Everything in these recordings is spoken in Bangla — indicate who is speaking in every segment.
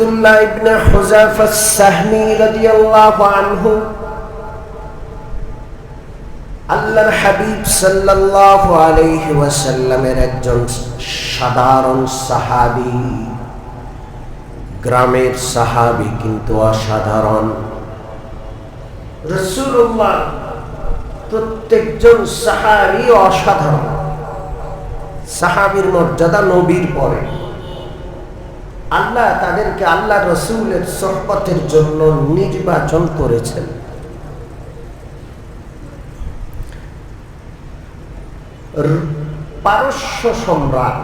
Speaker 1: আব্দুল্লাহ ইবনে হুজাফা সাহমি রাদিয়াল্লাহু আনহু, আল্লাহর হাবিব সাল্লাল্লাহু আলাইহি ওয়াসাল্লামের একজন সাধারণ সাহাবী। গ্রামের সাহাবী কিন্তু অসাধারণ। রসুল্লাহ প্রত্যেকজন সাহাবি অসাধারণ। সাহাবির মর্যাদা নবীর পরে। আল্লাহ তাদেরকে আল্লাহ রসুলের সহপতের জন্য নির্বাচন করেছেন। পারস্য সম্রাট,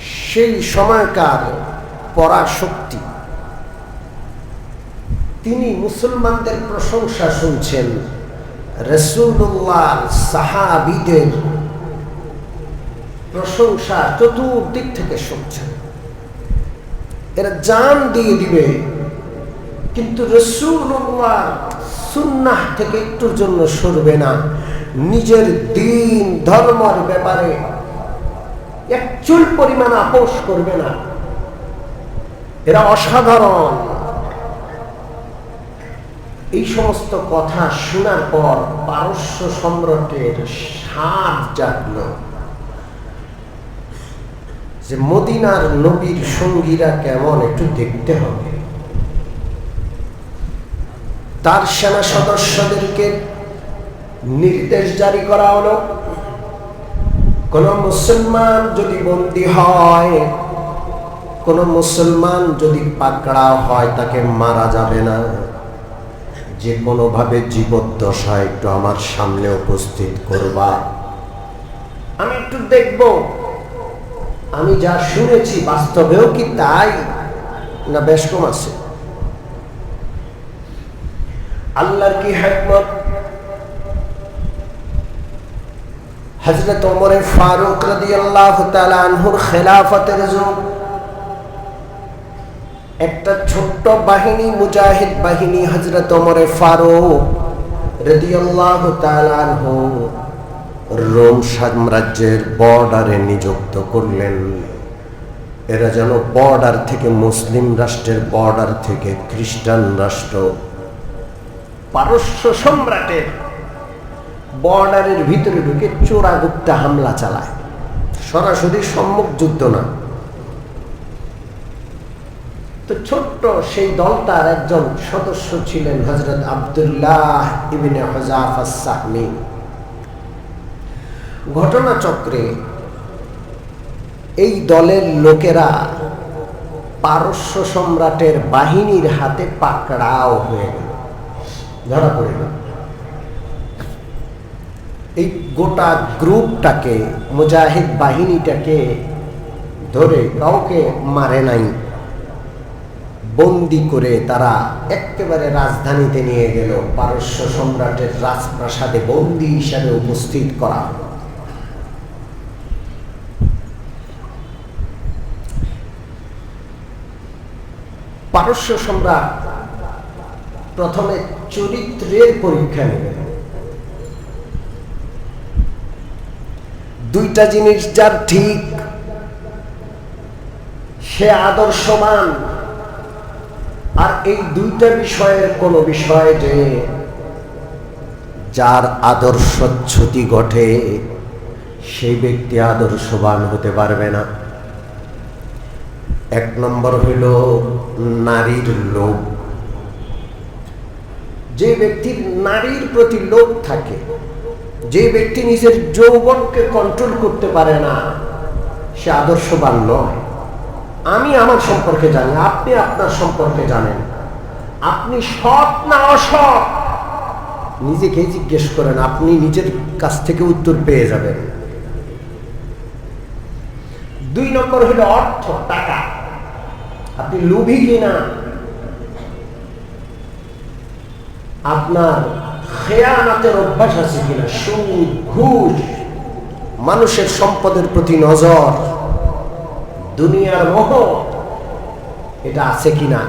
Speaker 1: সেই সময়কার পরাশক্তি। তিনি মুসলমানদের প্রশংসা শুনছেন রসুল্লাহ সাহাবিদের প্রশংসা চতুর্দিক থেকে শুনছেন। এরা জান দিয়ে দিবে। কিন্তু রসুল্লাহ সুন্নাহ থেকে একটুর জন্য সরবে না। নিজের দিন, ধর্মের ব্যাপারে এক চুল পরিমাণ আপোষ করবে না। এরা অসাধারণ। এই সমস্ত কথা শোনার পর পারস্য সম্রাটের সাপ জাগল। যে মদিনার নবীর সঙ্গীরা কেমন একটু দেখতে হবে। তার সেনা সদস্যদেরকে নির্দেশ জারি করা হলো, কোন মুসলমান যদি বন্দী হয়, কোন মুসলমান যদি পাকড়া হয়, তাকে মারা যাবে না। যে কোনোভাবে জীবদ্দশা একটু আমার সামনে উপস্থিত করবা। আমি একটু দেখব। আমি যা শুনেছি বাস্তবেও কি তাই না বেশ কম আছে? আল্লাহর কি হেকমত? হজরত ওমরে ফারুক রাদিয়াল্লাহু তাআলা আনহুর খেলাফতের যুগ একটা ছোট্ট বাহিনী, মুজাহিদ বাহিনী হজরত ওমরে ফারুক রাদিয়াল্লাহু তাআলা আনহু রোম সাম্রাজ্যের বর্ডারে নিযুক্ত করলেন। এরা যেন বর্ডার থেকে মুসলিম রাষ্ট্রের বর্ডার থেকে খ্রিস্টান রাষ্ট্র। পারস্য সম্রাটের বর্ডারের ভিতরে ঢুকে চোরাগুপ্তা হামলা চালায়। সরাসরি সম্মুখ যুদ্ধ না। তো ছোট্ট সেই দলটার একজন সদস্য ছিলেন হজরত আবদুল্লাহ ইবিনে হজাফ হজাফাসাহমি ঘটনাচক্রে এই দলের লোকেরা পারস্য সম্রাটের বাহিনীর হাতে পাকড়াও হয়ে গেল। ধরা পড়ে গেল। এই গোটা গ্রুপটাকে, মুজাহিদ বাহিনীটাকে ধরে কাউকে মারে নাই। বন্দি করে তারা একেবারে রাজধানীতে নিয়ে গেল। পারস্য সম্রাটের রাজপ্রাসাদে বন্দি হিসাবে উপস্থিত করা। হলো পারস্য সম্রাট প্রথমে চরিত্রের পরীক্ষা নেবেন দুইটা জিনিস যার ঠিক, সে আদর্শমান আর এই দুইটা বিষয়ের কোন বিষয় যে যার আদর্শচ্যুতি ঘটে, সেই ব্যক্তি আদর্শবান হতে পারবে না। এক নম্বর হইল নারীর লোভ। যে ব্যক্তির নারীর প্রতি লোভ থাকে, যে ব্যক্তি নিজের যৌবনকে কন্ট্রোল করতে পারে না, সে আদর্শবান নয়। আমি আমার সম্পর্কে জানি, আপনি আপনার সম্পর্কে জানেন। আপনি সৎ না অসৎ? নিজেকে জিজ্ঞেস করেন, আপনি নিজের কাছ থেকে উত্তর পেয়ে যাবেন। দুই নম্বর হলো অর্থ, টাকা। আপনি লোভী কিনা? আপনার খেয়ানাতের অভ্যাস আছে কিনা? সুদ, ঘুষ, মানুষের সম্পদের প্রতি নজর, দুনিয়ার মোহ, এটা আছে কিনা?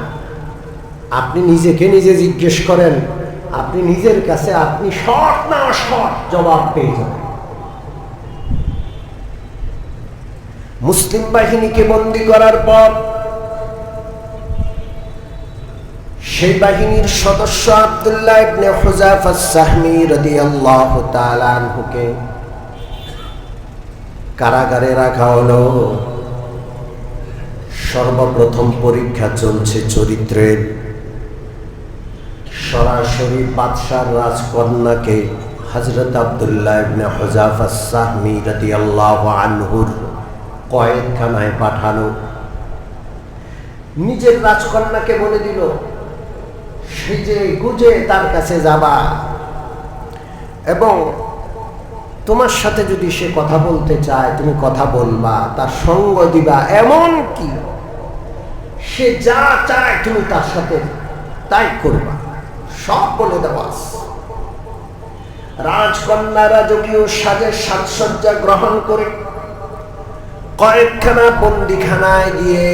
Speaker 1: আপনি নিজেকে নিজে জিজ্ঞেস করেন, আপনি নিজের কাছে আপনি সৎ না অসৎ জবাব পেয়ে যাবেন। মুসলিম বাহিনীকে বন্দি করার পর সেই বাহিনীর সদস্য আব্দুল্লাহ ইবনে হুজাফা সাহমি রাদিয়াল্লাহু তাআলা আনহুকে কারাগারে রাখা হলো। সর্বপ্রথম পরীক্ষা চলছে চরিত্রের সরাসরি বাদশার রাজকন্যাকে হজরত আবদুল্লাহ ইবনে হুজাফা সাহমি রাদিয়াল্লাহু আনহুর কয়েদখানায় পাঠানো। নিজের রাজকন্যাকে বলে দিল সেজে গুজে তার কাছে যাবা। এবং তোমার সাথে যদি সে কথা বলতে চায়, তুমি কথা বলবা, তার সঙ্গ দিবা, এমন কি? সে যা চায় তুমি তার সাথে তাই করবা। সব বলে দেওয়া রাজকন্যা রাজকীয় সাজের সাজসজ্জা গ্রহণ করে কয়েকখানা বন্দিখানায় গিয়ে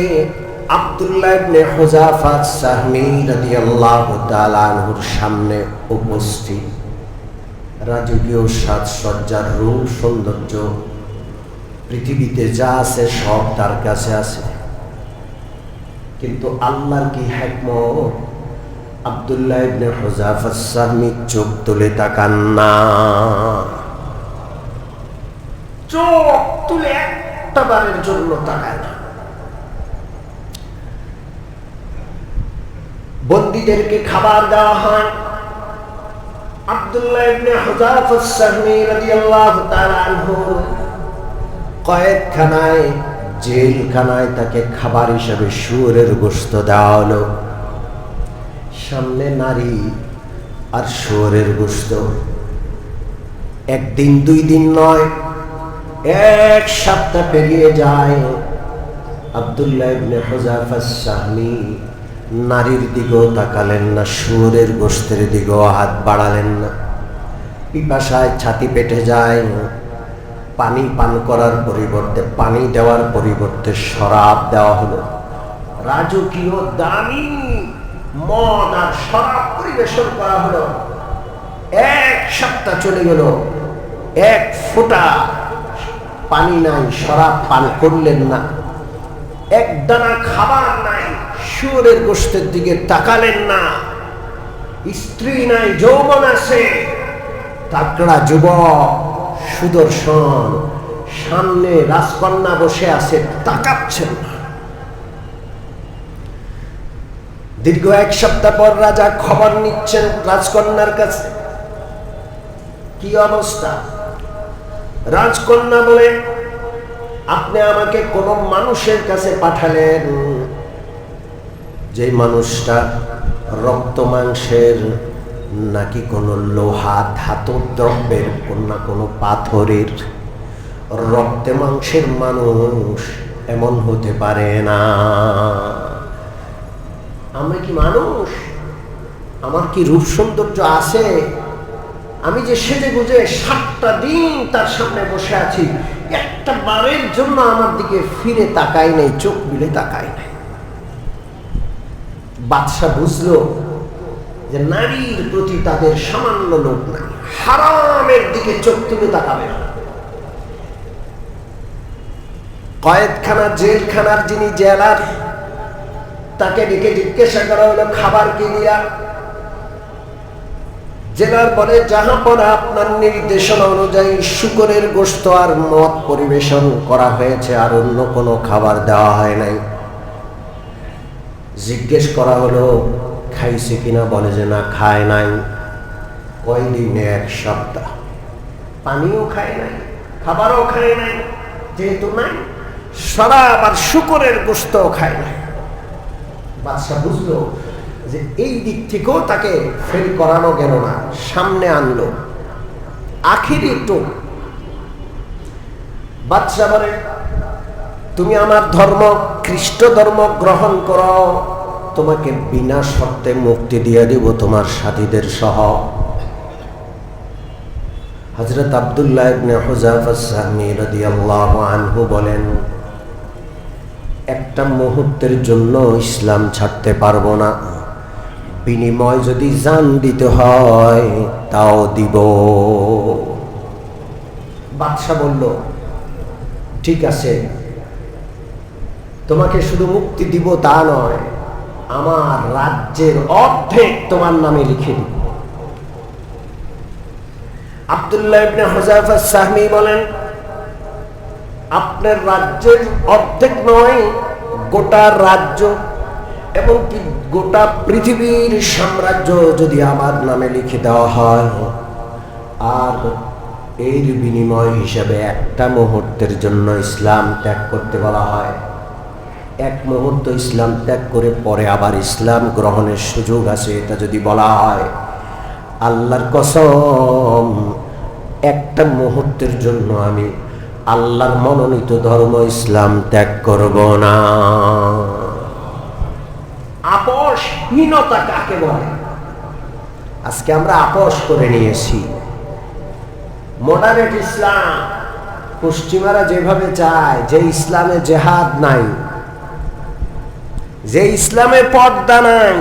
Speaker 1: সামনে উপস্থিত। রাজকীয় সাজসজ্জার রূপ, সৌন্দর্য, পৃথিবীতে যা আছে সব তার কাছে আছে। কিন্তু আল্লাহর কি হ্যাকমত আব্দুল্লাহ চোখ তুলে তাকান না। চোখ তুলে একটা বারের জন্য তাকায় না বন্দীদেরকে খাবার দেওয়া হয়। তাকে খাবার হিসেবে শুয়োরের সামনে নারী আর শুয়োরের একদিন, দুই দিন নয়, এক সপ্তাহ পেরিয়ে যায়। আব্দুল্লাহ ইবনে সাহমি নারীর দিকেও তাকালেন না সুরের গোষ্ঠের দিকেও হাত বাড়ালেন না। পিপাসায় ছাতি পেটে যায় পানি পান করার পরিবর্তে, পানি দেওয়ার পরিবর্তে শরাব দেওয়া হলো। রাজকীয় দামি মদ আর শরাব পরিবেশন করা হলো। এক সপ্তাহ চলে গেল, এক ফোঁটা পানি নাই, শরাব পান করলেন না। এক দানা খাবার নাই শুয়োরের গোষ্ঠের দিকে তাকালেন না। স্ত্রী নাই, যৌবন আছে। তাকড়া যুবক, সুদর্শন, সামনে রাজকন্যা বসে আছে, তাকাচ্ছেন না। দীর্ঘ এক সপ্তাহ পর রাজা খবর নিচ্ছেন রাজকন্যার কাছে। কি অবস্থা? রাজকন্যা বলে, আপনি আমাকে কোন মানুষের কাছে পাঠালেন যে মানুষটা রক্ত মাংসের নাকি কোনো লোহা ধাতু দ্রব্যের না কোনো পাথরের রক্তে মাংসের মানুষ এমন হতে পারে না। আমরা কি মানুষ? আমার কি রূপ সৌন্দর্য আছে? আমি যে সেজে গুজে সাতটা দিন তার সামনে বসে আছি, একটা বারের জন্য আমার দিকে ফিরে তাকাই নাই, চোখ মিলে তাকাই নাই। বাদশাহ বুঝলো যে নারীর প্রতি তাদের সামান্য লোক নাই। হারামের দিকে চোখ তুলে তাকাবে না। কয়েকখানা জেলখানার যিনি জেলার, তাকে ডেকে জিজ্ঞাসা করা হলো, খাবার কি দিয়া? জেলার বলে জাহাপনা আপনার নির্দেশনা অনুযায়ী শুকরের গোস্ত আর মদ পরিবেশন করা হয়েছে, আর অন্য কোনো খাবার দেওয়া হয় নাই। জিজ্ঞেস করা হলো, খাইছে কিনা বলে যে না, খায় নাই। কয়দিনে এক সপ্তাহ। পানিও খায় নাই, খাবারও খায় নাই, যেহেতু নাই শরাব আর শুকরের গোস্তও খায় নাই। বাদশাহ বুঝলো যে এই দিক থেকেও তাকে ফেল করানো গেল না, সামনে আনলো। আখিরি তো বাদশাহ বলে তুমি আমার ধর্ম খ্রিস্ট ধর্ম গ্রহণ করো। তোমাকে বিনা শর্তে মুক্তি দিয়ে দিব তোমার সাথীদের সহ। হজরত আবদুল্লাহ আনহু বলেন, একটা মুহূর্তের জন্য ইসলাম ছাড়তে পারব না। বিনিময় যদি জান দিতে হয়, তাও দিব। বাদশাহ বলল, ঠিক আছে তোমাকে শুধু মুক্তি দিব তা নয়, আমার রাজ্যের অর্ধেক তোমার নামে লিখে দিব। আবদুল্লাহ ইবনে হুযায়ফা সাহমি বলেন, আপনার রাজ্যের অর্ধেক নয়, গোটা রাজ্য এবং গোটা পৃথিবীর সাম্রাজ্য যদি আমার নামে লিখে দেওয়া হয়, আর এর বিনিময় হিসাবে একটা মুহূর্তের জন্য ইসলাম ত্যাগ করতে বলা হয়। এক মুহূর্ত ইসলাম ত্যাগ করে পরে আবার ইসলাম গ্রহণের সুযোগ আছে এটা যদি বলা হয়। আল্লাহর কসম একটা মুহূর্তের জন্য আমি আল্লাহর মনোনীত ধর্ম ইসলাম ত্যাগ করব না। আপোষহীনতা কাকে বলে? আজকে আমরা আপোষ করে নিয়েছি। মডারেট ইসলাম পশ্চিমারা যেভাবে চায় যে ইসলামে জেহাদ নাই যে ইসলামে পর্দা নাই,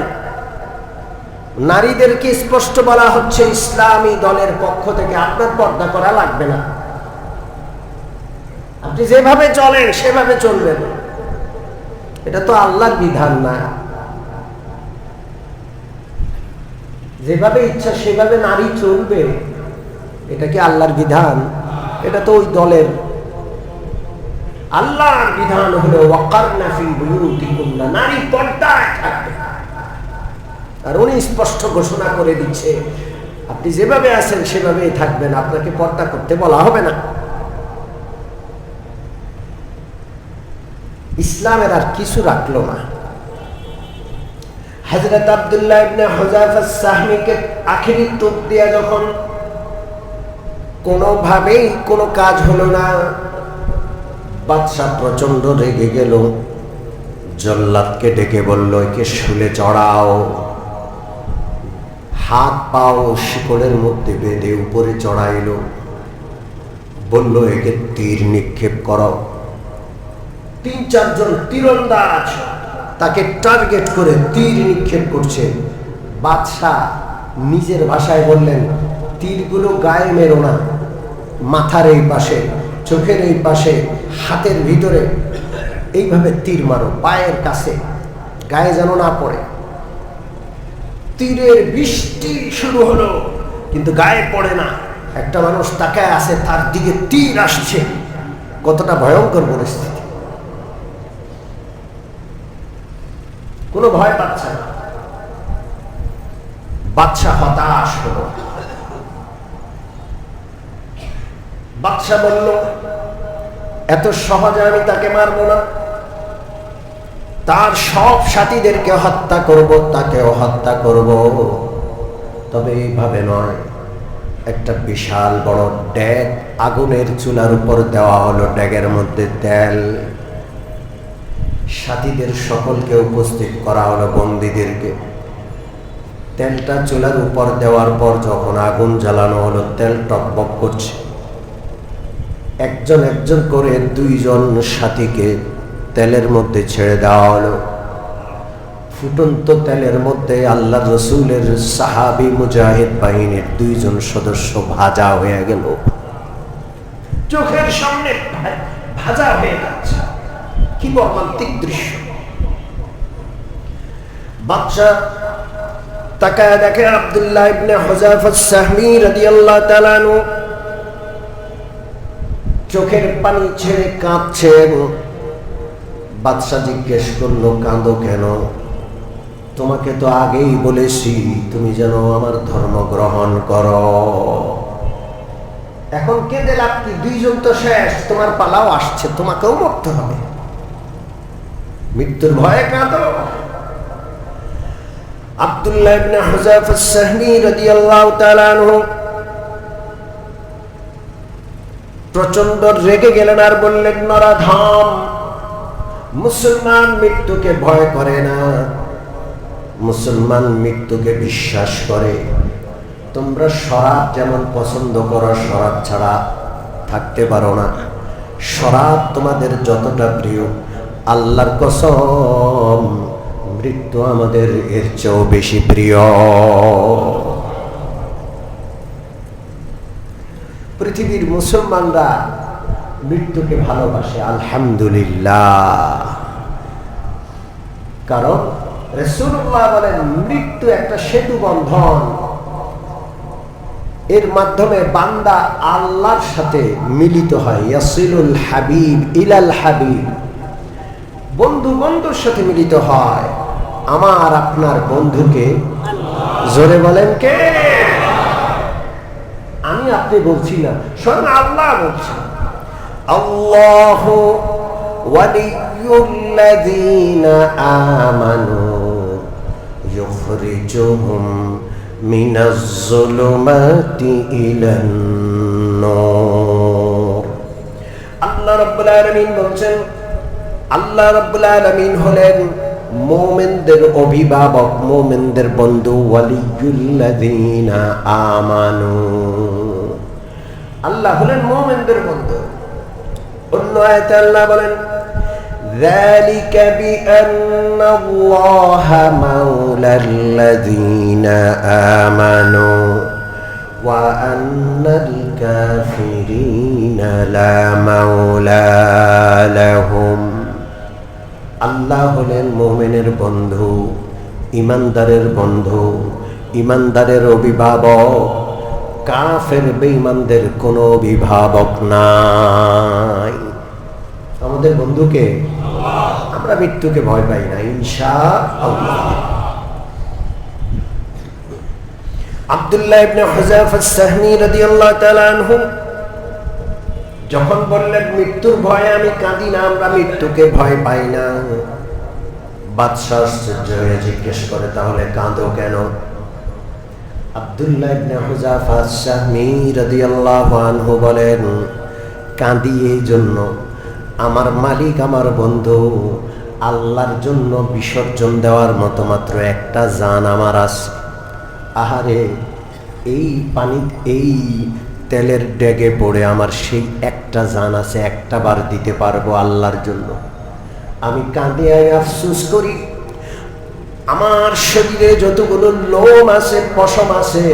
Speaker 1: নারীদেরকে স্পষ্ট বলা হচ্ছে ইসলামী দলের পক্ষ থেকে আপনার পর্দা করা লাগবে না। আপনি যেভাবে চলেন, সেভাবে চলবেন। এটা তো আল্লাহর বিধান না। যেভাবে ইচ্ছা সেভাবে নারী চলবে, এটা কি আল্লাহর বিধান? এটা তো ওই দলের আল্লাহর বিধান হলো নারী পর্দায় থাকবে। আর উনি স্পষ্ট ঘোষণা করে দিচ্ছে, আপনি যেভাবে আছেন সেভাবেই থাকবেন, আপনাকে পর্দা করতে বলা হবে না। ইসলামের আর কিছু রাখল না। হজরত আবদুল্লাহ সাহমিকে আখেরি টোপ দেয়া যখন কোনোভাবেই কোনো কাজ হলো না বাদশাহ প্রচণ্ড রেগে গেল। জল্লাদকে ডেকে বলল, একে শুলে চড়াও। হাত পাও শিকড়ের মধ্যে বেঁধে উপরে চড়াইল। বলল, একে তীর নিক্ষেপ করো। তিন চারজন তীরন্দাজ তাকে টার্গেট করে তীর নিক্ষেপ করছে। বাদশাহ নিজের ভাষায় বললেন, তীরগুলো গায়ে মেরো না। মাথার এই পাশে, চোখের এই পাশে হাতের ভিতরে। এইভাবে তীর মারো, পায়ের কাছে, গায়ে যেন না পড়ে। তীরের বৃষ্টি শুরু হলো, কিন্তু গায়ে পড়ে না। একটা মানুষ তাকায় আছে, তার দিকে তীর আসছে। কতটা ভয়ঙ্কর পরিস্থিতি। কোনো ভয় পাচ্ছে না। বাচ্চা হতাশ হলো। বাদশাহ বলল এত সহজে আমি তাকে মারবো না। তার সব সাথীদেরকে হত্যা করব, তাকেও হত্যা করব। তবে এইভাবে নয়। একটা বিশাল বড় ড্যাগ আগুনের চুলার উপর দেওয়া হলো ড্যাগের মধ্যে তেল। সাথীদের সকলকে উপস্থিত করা হলো বন্দীদেরকে। তেলটা চুলার উপর দেওয়ার পর যখন আগুন জ্বালানো হলো, তেল টকবক করছে। একজন একজন করে দুইজন সাথীকে তেলের মধ্যে ছেড়ে দেওয়া হলো। ফুটন্ত তেলের মধ্যে আল্লাহ রসুলের সাহাবি মুজাহিদ বাহিনীর দুইজন সদস্য ভাজা হয়ে গেল। চোখের সামনে ভাজা হয়ে যাচ্ছে। কি মর্মান্তিক দৃশ্য। বাচ্চা তাকায় দেখে আব্দুল্লাহ ইবনে হুযায়ফা সাহমি রাদিয়াল্লাহু তাআলা চোখের পানি ছেড়ে কাঁদছেন বাদশাহ জিজ্ঞেস করল, কাঁদো কেন? তোমাকে তো আগেই বলেছি, তুমি যেন আমার ধর্ম গ্রহণ করো। এখন কেঁদে লাভ কি? দুইজন তো শেষ, তোমার পালাও আসছে, তোমাকেও মরতে হবে। মৃত্যুর ভয়ে কাঁদো। আব্দুল্লাহ ইবনে হুযায়ফা সাহমি রাদিয়াল্লাহু প্রচণ্ড রেগে গেলেন আর বললেন নরাধাম মুসলমান মৃত্যুকে ভয় করে না। মুসলমান মৃত্যুকে বিশ্বাস করে। তোমরা শরাব যেমন পছন্দ করো, শরাব ছাড়া থাকতে পারো না। শরাব তোমাদের যতটা প্রিয়, আল্লাহর কসম, মৃত্যু আমাদের এর চেয়েও বেশি প্রিয়। পৃথিবীর মুসলমানরা মৃত্যুকে ভালোবাসে, আলহামদুলিল্লাহ। কারণ রসুল্লাহ বলেন, মৃত্যু একটা সেতু বন্ধন। এর মাধ্যমে বান্দা আল্লাহর সাথে মিলিত হয়। ইয়াসিলুল হাবিব, ইলাল হাবিব। বন্ধু বন্ধুর সাথে মিলিত হয়। আমার আপনার বন্ধুকে জোরে বলেন কে? আমি আপনি বলছি না স্বয়ং আল্লাহ বলছেন আল্লাহ ওয়ালিয়ুল্লাযীনা আমানু يخرجهم من الظلمات إلى النور আল্লাহ রাব্বুল আলামিন বলছেন আল্লাহ রাব্বুল আলামিন হলেন মুমিনদের অভিভাবক মুমিনদের বন্ধু ওয়ালিয়ুল্লাযীনা আমানু আল্লাহ হলেন মুমিনদের বন্ধু অন্য আয়াতে আল্লাহ বলেন ذلك بأن الله مولى الذين آمنوا وأن الكافرين لا مولى لهم আল্লাহ হলেন মোমেনের বন্ধু ইমানদারের বন্ধু ইমানদারের অভিভাবক কাফের বেঈমানদের কোনো অভিভাবক নাই। আমাদের বন্ধুকে আমরা মৃত্যুকে ভয় পাই না ইনশা আল্লাহ যখন বললেন, মৃত্যুর ভয়ে আমি কাঁদি না, আমরা মৃত্যুকে ভয় পাই না। বাদশাহ জিজ্ঞেস করে, তাহলে কাঁদো কেন? আব্দুল্লাহ ইবনে হুযায়ফা আস-সাহমি রাদিয়াল্লাহু আনহু কাঁদি এই জন্য। আমার মালিক, আমার বন্ধু, আল্লাহর জন্য বিসর্জন দেওয়ার মতো মাত্র একটা জান আমার আছে। আহারে, এই পানি, এই তেলের ডেগে পড়ে আমার সেই একটা জান আছে, একটা বার দিতে পারব আল্লাহর জন্য। আমি কাঁদে আয় আফসুস করি। আমার শরীরে যতগুলো লোম আছে, পশম আছে,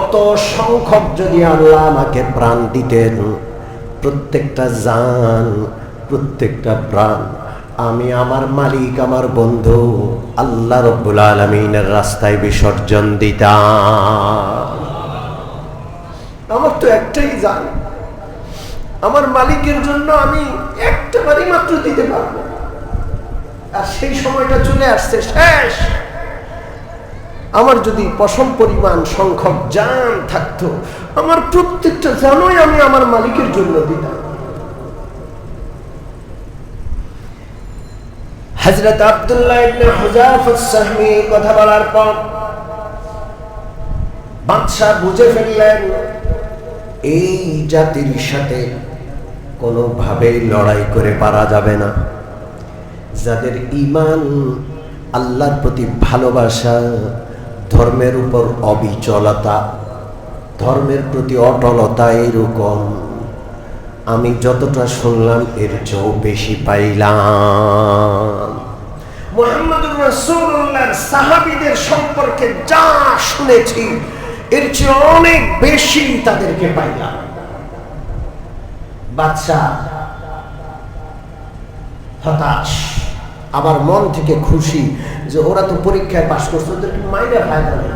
Speaker 1: অত সংখ্যক যদি আল্লাহ আমাকে প্রাণ দিতেন, প্রত্যেকটা জান, প্রত্যেকটা প্রাণ, আমি আমার মালিক, আমার বন্ধু, আল্লাহ রব্বুল আলমিনের রাস্তায় বিসর্জন দিতাম। আমার তো একটাই জান, আমার মালিকের জন্য আমি একটা বাড়ি মাত্র দিতে পারব। আর সেই সময়টা চলে আসছে, শেষ। আমার যদি পশম পরিমাণ সংখ্যক জান থাকতো, আমার প্রত্যেকটা জানই আমি আমার মালিকের জন্য দিতাম। হজরত আব্দুল্লাহ কথা বলার পর বাদশাহ বুঝে ফেললেন, এই জাতির সাথে কোনোভাবেই লড়াই করে পারা যাবে না। যাদের ইমান আল্লাহর প্রতি ভালোবাসা, ধর্মের উপর অবিচলতা, ধর্মের প্রতি অটলতা এরকম, আমি যতটা শুনলাম এর চেয়েও বেশি পাইলাম। মোহাম্মদুর সম্পর্কে যা শুনেছি, এর চেয়ে অনেক বেশি তাদেরকে পাইলাম। বাচ্চা হতাশ। আবার মন থেকে খুশি যে ওরা তো পরীক্ষায় পাশ করছে ওদেরকে মাইরে ফায়দা নেই।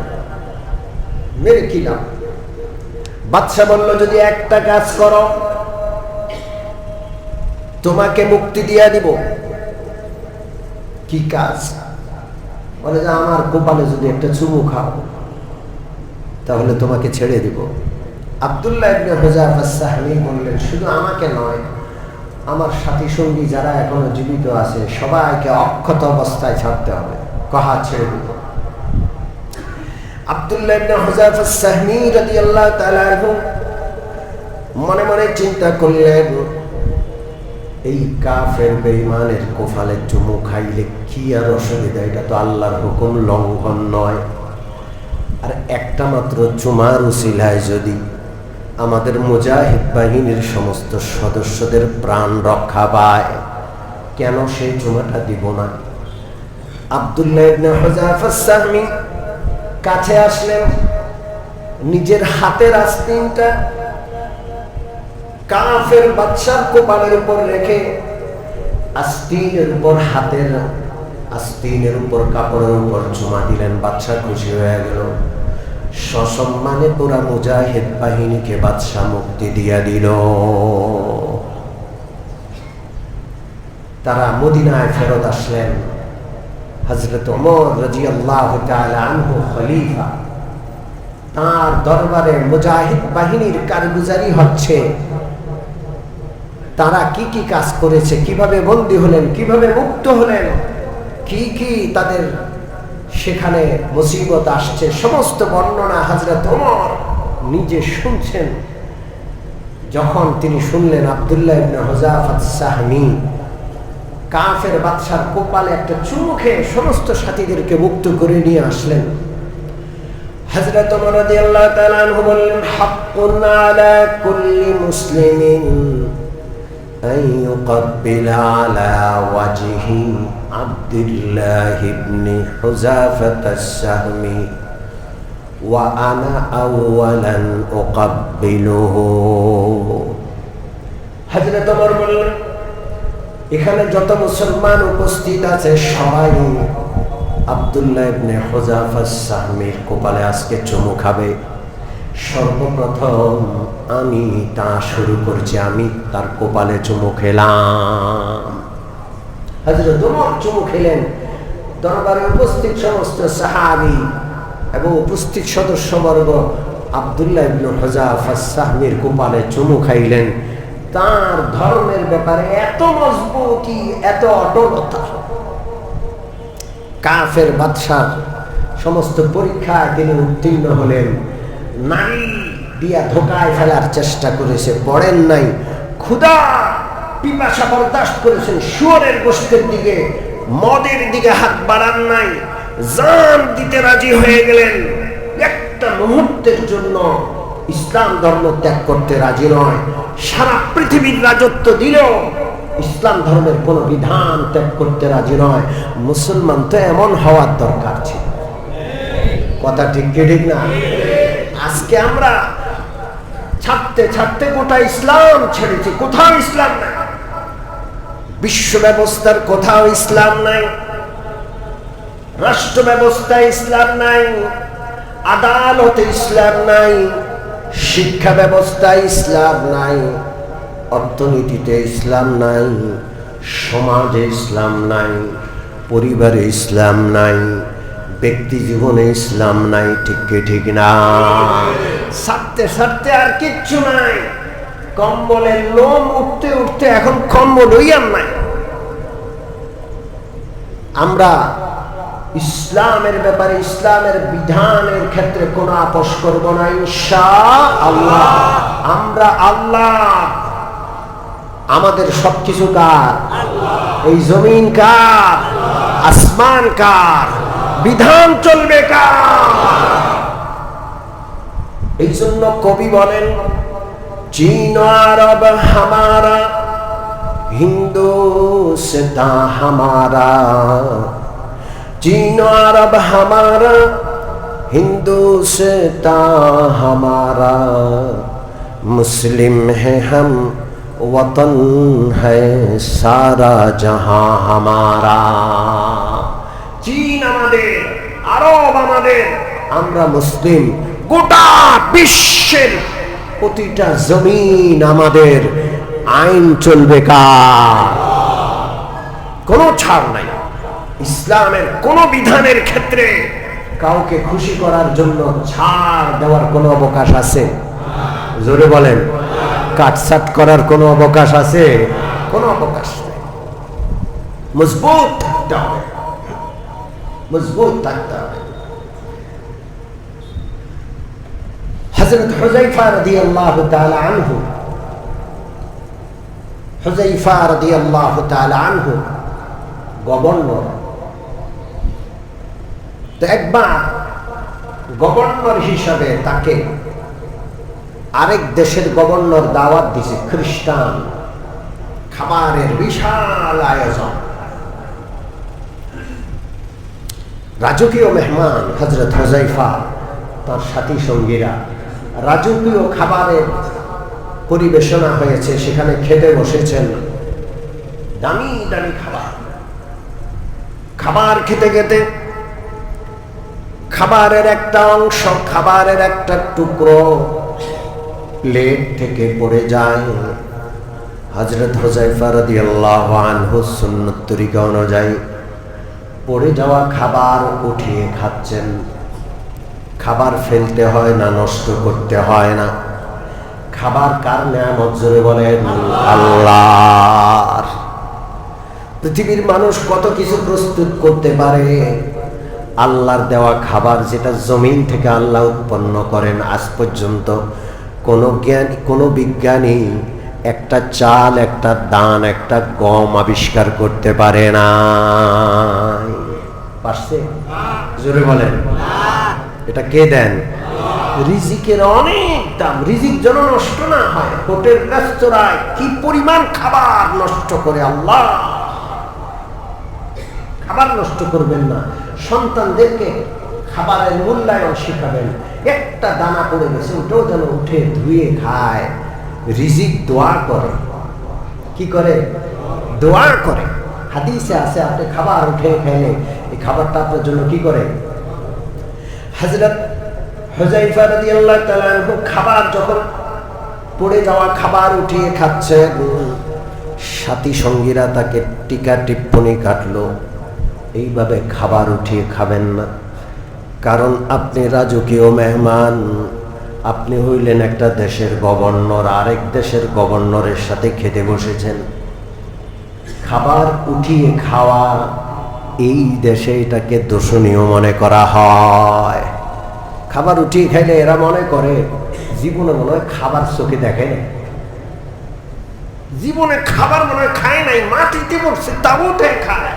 Speaker 1: মেরে কি লাভ? বাচ্চা বলল, যদি একটা কাজ করো, তোমাকে মুক্তি দিয়া দিব। কি কাজ? বলে যে আমার গোপালে যদি একটা চুমু খাও, তাহলে তোমাকে ছেড়ে দিব। আবদুল্লাহ ইবনে হুজাফা সাহমি বললেন, শুধু আমাকে নয় আমার সাথী সঙ্গী যারা এখনও জীবিত আছে, সবাইকে অক্ষত অবস্থায় ছাড়তে হবে। কহা ছেড়ে দিব। মনে মনে চিন্তা করলেন, এই কাফের বেঈমানের কোফালে চুমু খাইলে কি আর অসুবিধা? এটা তো আল্লাহর হুকুম লঙ্ঘন নয়। আর একটা মাত্র চুমার উসিলায় যদি আমাদের মুজাহিদ বাহিনীর সমস্ত সদস্যদের প্রাণ রক্ষা পায়। কেন সেই চুমাটা দিব না? আবদুল্লাহ কাছে আসলেন। নিজের হাতের আস্তিনটা কাফের বাচ্চার কোপালের উপর রেখে আস্তিনের উপর হাতের আস্তিনের উপর কাপড়ের উপর জমা দিলেন। বাদশাহ খুশি হয়ে গেল। সসম্মানে পুরা মুজাহিদ বাহিনীকে বাদশাহ মুক্তি দিয়া দিল। তারা মদিনায় ফেরত আসলেন। হজরত খলিফা। তার দরবারে মুজাহিদ বাহিনীর কারগুজারি হচ্ছে। তারা কি কি কাজ করেছে, কীভাবে বন্দী হলেন, কীভাবে মুক্ত হলেন, কি কি তাদের সেখানে মুসিবত আসছে, সমস্ত বর্ণনা হাজরত ওমর নিজে শুনছেন। যখন তিনি শুনলেন আবদুল্লাহ ইবনে হুজাফাত সাহমি, কাফের বাদশার কোপালে একটা চুমু সমস্ত সাথীদেরকে মুক্ত করে নিয়ে আসলেন। আনহু বললেন, হাক্কুন আলা কুল্লি মুসলিমিন। أن يقبل على وجه عبد الله بن حذافة السهمي وأنا أولا أقبله হযরত ওমর বললেন এখানে যত মুসলমান উপস্থিত আছে সবাই আবদুল্লাহ ইবনে হুজাফা সাহমির কপালে আজকে চুমু খাবে সর্বপ্রথম আমি তা শুরু করছি, আমি তার কপালে চুমু খেলাম। চুমু খেলেন। দরবারে উপস্থিত সমস্ত সাহাবী এবং উপস্থিত সদস্যবর্গ আবদুল্লাহ ইবনে হুজাফা কপালে চুমু খাইলেন। তার ধর্মের ব্যাপারে এত মজবুতি, এত অটলতা। কাফের বাদশার সমস্ত পরীক্ষায় তিনি উত্তীর্ণ হলেন। নারী দিয়া ধোকায় ফেলার চেষ্টা করেছে, পড়েন নাই। ক্ষুদা পিপাসা বরদাস্ত করেছেন, শুয়ারের গোষ্ঠের দিকে, মদের দিকে হাত বাড়ান নাই। জান দিতে রাজি হয়ে গেলেন। একটা মুহূর্তের জন্য ইসলাম ধর্ম ত্যাগ করতে রাজি নয়। সারা পৃথিবীর রাজত্ব দিলেও ইসলাম ধর্মের কোন বিধান ত্যাগ করতে রাজি নয়। মুসলমান তো এমন হওয়ার দরকার ছিল। কথা ঠিক ঠিক না? আজকে আমরা ছাড়তে ছাড়তে গোটা ইসলাম ছেড়েছি। কোথাও ইসলাম নাই। বিশ্ব ব্যবস্থার কোথাও ইসলাম নাই। রাষ্ট্র ব্যবস্থায় ইসলাম নাই। আদালতে ইসলাম নাই। শিক্ষা ব্যবস্থায় ইসলাম নাই। অর্থনীতিতে ইসলাম নাই। সমাজে ইসলাম নাই। পরিবারে ইসলাম নাই। ব্যক্তি জীবনে ইসলাম নাই, ঠিক ঠিক না? সারতে সারতে আর কিচ্ছু নাই। কম্বলের লোম উঠতে উঠতে এখন কম্বল আর নাই। আমরা ইসলামের ব্যাপারে, ইসলামের বিধানের ক্ষেত্রে কোন আপোষ করব না ইনশা আল্লাহ আমরা আল্লাহ। আমাদের সবকিছু কার? এই জমিন কার? আসমান কার? বিধান চলবে কার এই জন্য কবি বলেন চীন আরব হামারা হিন্দু সেটা হামারা चीन अरब हमारा हिंदू से ता हमारा मुस्लिम है हम वतन है सारा जहां हमारा চীন আমাদের আরব আমাদের। আমরা মুসলিম, গোটা বিশ্বের প্রতিটা জমিন আমাদের আইন চলবে কার? কোনো ছাড় নাই। ইসলামের কোন বিধানের ক্ষেত্রে কাউকে খুশি করার জন্য ছাড় দেওয়ার কোনো অবকাশ আছে? জোরে বলেন। কাটসাট করার কোনো অবকাশ আছে? কোনো অবকাশ নেই। মজবুত মজবুত থাকতে হবে। হজরত রাদিয়াল্লাহু তাআলা আনহু রাদিয়াল্লাহু তাআলা আনহু, গভর্নর। তো একবার গভর্নর হিসাবে তাকে আরেক দেশের গভর্নর দাওয়াত দিছে, খ্রিস্টান। খাবারের বিশাল আয়োজন। রাজকীয় মেহমান হজরত হজাইফা তার সাথী সঙ্গীরা। রাজকীয় খাবারের পরিবেশনা হয়েছে, সেখানে খেতে বসেছেন। দামি দামি খাবার। খাবার খেতে খেতে খাবারের একটা অংশ, খাবারের একটা টুকরো প্লেট থেকে পড়ে যায়। হজরত হোজাইফা রাদিয়াল্লাহু আনহু সুন্নত তরিকা অনুযায়ী পড়ে যাওয়া খাবার উঠিয়ে খাচ্ছেন। খাবার ফেলতে হয় না, নষ্ট করতে হয় না। খাবার কার নেয়ামত জোরে বলেন? আল্লাহর। পৃথিবীর মানুষ কত কিছু প্রস্তুত করতে পারে? আল্লাহর দেওয়া খাবার যেটা জমিন থেকে আল্লাহ উৎপন্ন করেন। আজ পর্যন্ত কোনো জ্ঞান, কোনো বিজ্ঞানী একটা চাল, একটা দান একটা গম আবিষ্কার করতে পারে না। পারছে? জোরে বলেন। এটা কে দেন? রিজিকের অনেক দাম। রিজিক যেন নষ্ট না হয়, হোটেল, রেস্তোরাঁয় কি পরিমাণ খাবার নষ্ট করে আল্লাহ? খাবার নষ্ট করবেন না। সন্তানদেরকে খাবারের মূল্যায়ন শেখাবেন। একটা দানা পড়ে গেছে, ওটাও যেন উঠে ধুয়ে খায়। রিজিক দোয়া করে। কি করে? দোয়া করে। হাদিসে আছে, আপনি খাবার উঠে খেলে খাবারটা আপনার জন্য কি করে? হজরত খাবার যখন পড়ে যাওয়া খাবার উঠিয়ে খাচ্ছে সাথী সঙ্গীরা তাকে টিকা টিপ্পনি কাটলো, এইভাবে খাবার উঠিয়ে খাবেন না। কারণ আপনি রাজকীয় মেহমান, আপনি হইলেন একটা দেশের গভর্নর, আরেক দেশের গভর্নরের সাথে খেতে বসেছেন। খাবার উঠিয়ে খাওয়া এই দেশে এটাকে দোষণীয় মনে করা হয়। খাবার উঠিয়ে খাইলে এরা মনে করে, জীবনে মনে হয় খাবার চোখে দেখে জীবনে খাবার মনে হয় খায় নাই, মাটিতে বসছে তাবুতে খায়।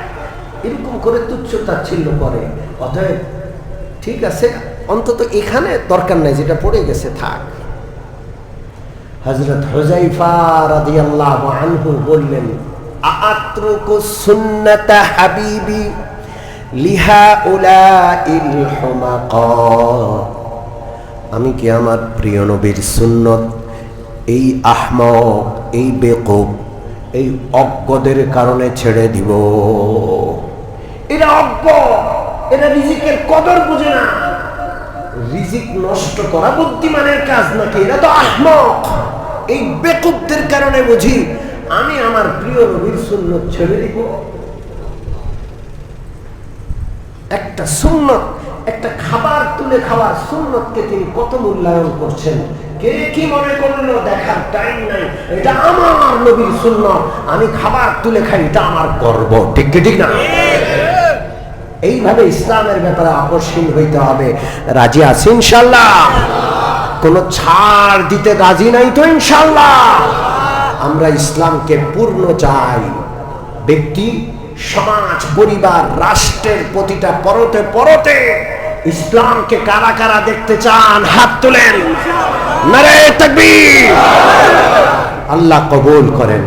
Speaker 1: এরকম করে তুচ্ছ তাচ্ছিল্য করে। অতএব ঠিক আছে, অন্তত এখানে দরকার নাই, যেটা পড়ে গেছে থাক। হজরত হোজাইফা রাদিয়াল্লাহু আনহু বললেন আত্রুকু সুন্নাতা হাবিবি লিহা উলাইল হুমাকা। আমি কি আমার প্রিয় নবীর সুন্নত? এই আহমক, এই বেকুব, এই অজ্ঞদের কারণে ছেড়ে দিব। এরা অজ্ঞ, এরা রিজিকের কদর বুঝে না। রিজিক নষ্ট করা বুদ্ধিমানের কাজ নাকি? এরা তো আহমক। এই বেকুবদের কারণে বুঝি আমি আমার প্রিয় নবীর সুন্নত ছেড়ে দিব। একটা সুন্নত, একটা খাবার তুলে খাওয়ার সুন্নতকে তিনি কত মূল্যায়ন করছেন? কে কি মনে করল, দেখার টাইম নাই। এটা আমার নবীর সুন্নত। আমি খাবার তুলে খাই, এটা আমার গর্ব। ঠিক ঠিক না? এইভাবে ইসলামের ব্যাপারে আকর্ষণ হইতে হবে। রাজি আছি ইনশাল্লাহ? কোন ছাড় দিতে রাজি নাই তো ইনশাল্লাহ? আমরা ইসলামকে পূর্ণ চাই। ব্যক্তি, সমাজ, পরিবার, রাষ্ট্রের প্রতিটা পরতে পরতে ইসলামকে কারা কারা দেখতে চান, হাত তোলেন। আল্লাহ কবুল করেন।